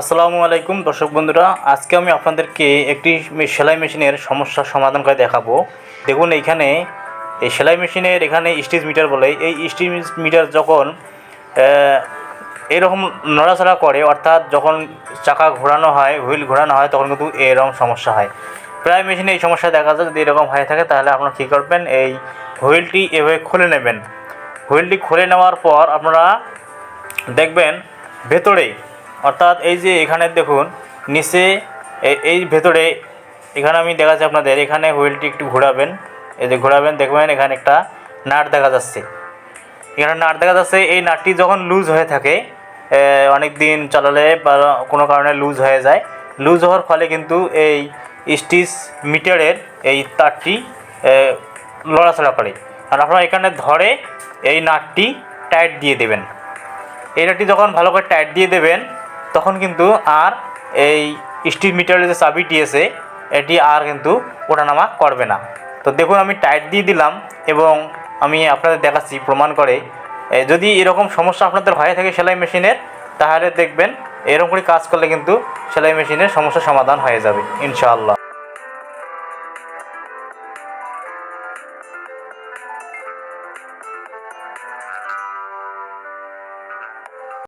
আসসালামু আলাইকুম, দর্শক বন্ধুরা। আজকে আমি আপনাদেরকে একটি সেলাই মেশিনের সমস্যার সমাধান করে দেখাবো। দেখুন এইখানে এই সেলাই মেশিনের এখানে স্টিচ মিটার বলে, এই স্টিচ মিটার যখন এরকম নড়াচড়া করে, অর্থাৎ যখন চাকা ঘোরানো হয়, হুইল ঘোরানো হয়, তখন কিন্তু এরকম সমস্যা হয়। প্রায় মেশিনে এই সমস্যা দেখা যায়, যদি এরকম হয়ে থাকে, তাহলে আপনারা কী করবেন, এই হুইলটি এভাবে খুলে নেবেন। হুইলটি খুলে নেওয়ার পর আপনারা দেখবেন, ভেতরে অর্থাৎ এই যে এখানে দেখুন, নিচে এই ভেতরে এখানে আমি দেখাচ্ছি আপনাদের, এখানে হুইলটি একটু ঘোরাবেন। এই যে ঘোরাবেন, দেখবেন এখানে একটা নাট দেখা যাচ্ছে। এখানে নাট দেখা যাচ্ছে, এই নাটটি যখন লুজ হয়ে থাকে অনেক দিন চালালে বা কোনো কারণে লুজ হয়ে যায়। লুজ হওয়ার ফলে কিন্তু এই স্টিচ মিটারের এই তারটি লড়াচড়া করে। আর আপনারা এখানে ধরে এই নাটটি টাইট দিয়ে দেবেন। এই নাটটি যখন ভালো করে টাইট দিয়ে দেবেন তখন কিন্তু আর এই স্টিল মিটারের যে চাবিটি আছে, এটি আর কিন্তু ওঠানামা করবে না। তো দেখুন, আমি টাইট দিয়ে দিলাম এবং আমি আপনাদের দেখাচ্ছি প্রমাণ করে। যদি এরকম সমস্যা আপনাদের হয়ে থাকে সেলাই মেশিনের, তাহলে দেখবেন এরকম করে কাজ করলে কিন্তু সেলাই মেশিনের সমস্যা সমাধান হয়ে যাবে, ইনশাআল্লাহ।